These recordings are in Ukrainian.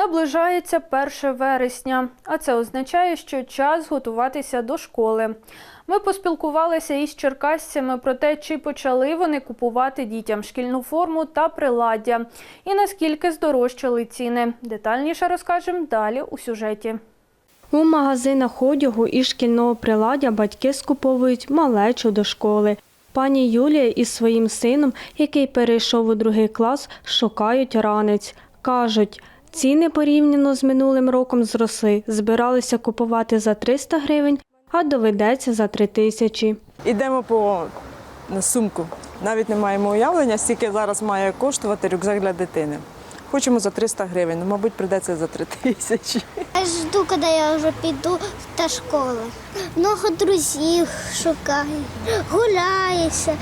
Наближається 1 вересня, а це означає, що час готуватися до школи. Ми поспілкувалися із черкасцями про те, чи почали вони купувати дітям шкільну форму та приладдя, і наскільки здорожчали ціни. Детальніше розкажемо далі у сюжеті. У магазинах одягу і шкільного приладдя батьки скуповують малечу до школи. Пані Юлія із своїм сином, який перейшов у другий клас, шукають ранець. Кажуть, ціни порівняно з минулим роком зросли. Збиралися купувати за 300 гривень, а доведеться за 3 тисячі. Ідемо по на сумку. Навіть не маємо уявлення, скільки зараз має коштувати рюкзак для дитини. Хочемо за 300 гривень, ну, мабуть, прийдеться за 3 тисячі. Я жду, коли я вже піду до школи. Много друзів шукаю, гуляюся.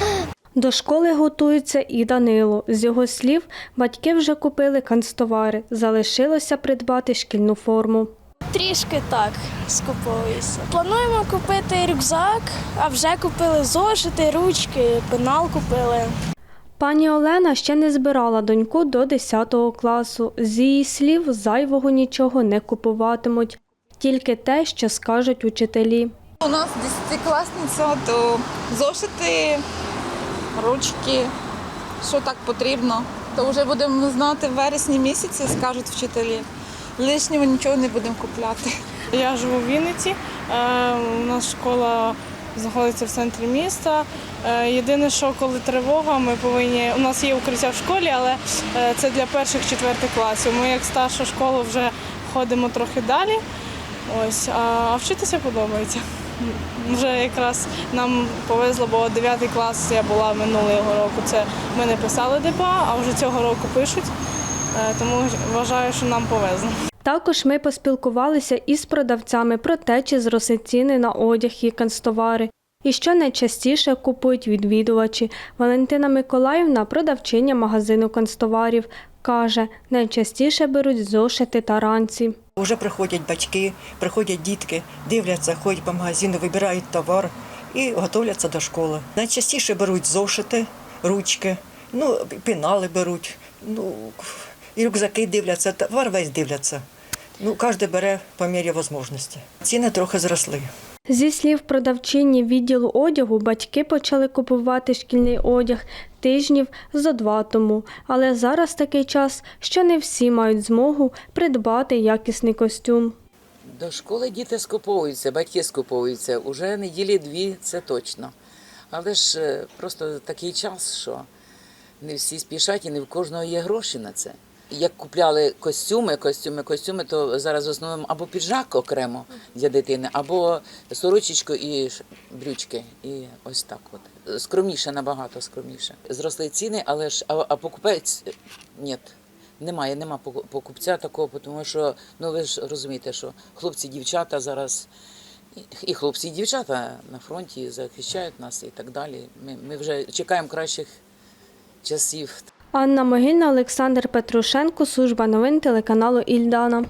До школи готується і Данило. З його слів, батьки вже купили канцтовари. Залишилося придбати шкільну форму. Трішки так скуповуюся. Плануємо купити рюкзак, а вже купили зошити, ручки, пенал купили. Пані Олена ще не збирала доньку до 10 класу. З її слів, зайвого нічого не купуватимуть, тільки те, що скажуть учителі. У нас десятикласниця, то зошити, ручки, що так потрібно. То вже будемо знати в вересні місяці, скажуть вчителі. Лишнього нічого не будемо купляти. Я живу в Вінниці. Е, У нас школа знаходиться в центрі міста. Е, Єдине, що коли тривога, ми повинні. У нас є укриття в школі, але е, це для перших четвертих класів. Ми як старша школа вже ходимо трохи далі. Ось, а вчитися подобається. Вже якраз нам повезло, бо 9 клас я була минулого року. Це ми не писали ДПА, а вже цього року пишуть. Е, Тому вважаю, що нам повезло. Також ми поспілкувалися із продавцями про те, чи зросли ціни на одяг і канцтовари. І що найчастіше купують відвідувачі. Валентина Миколаївна, продавчиня магазину канцтоварів, каже, найчастіше беруть зошити та ранці. Уже приходять батьки, приходять дітки, дивляться, ходять по магазину, вибирають товар і готовляться до школи. Найчастіше беруть зошити, ручки, ну, пінали беруть, ну, і рюкзаки дивляться, товар весь дивляться. Ну, кожен бере по мірі можливості. Ціни трохи зросли. Зі слів продавчині відділу одягу, батьки почали купувати шкільний одяг тижнів зо два тому. Але зараз такий час, що не всі мають змогу придбати якісний костюм. До школи діти скуповуються, батьки скуповуються. Уже неділі дві це точно. Але ж е, просто такий час, що не всі спішать і не в кожного є гроші на це. Як купляли костюми, костюми, костюми, то зараз в або піджак окремо для дитини, або сорочечку і брючки. І ось так от. Скромніше, набагато скромніше. Зросли ціни, але ж а, а покупець е, ні. Немає, нема поку- покупця такого, тому що ну ви ж розумієте, що хлопці, дівчата зараз і хлопці, і дівчата на фронті захищають нас і так далі. Ми, ми вже чекаємо кращих часів. Анна Могильна, Олександр Петрушенко, служба новин телеканалу Ільдана.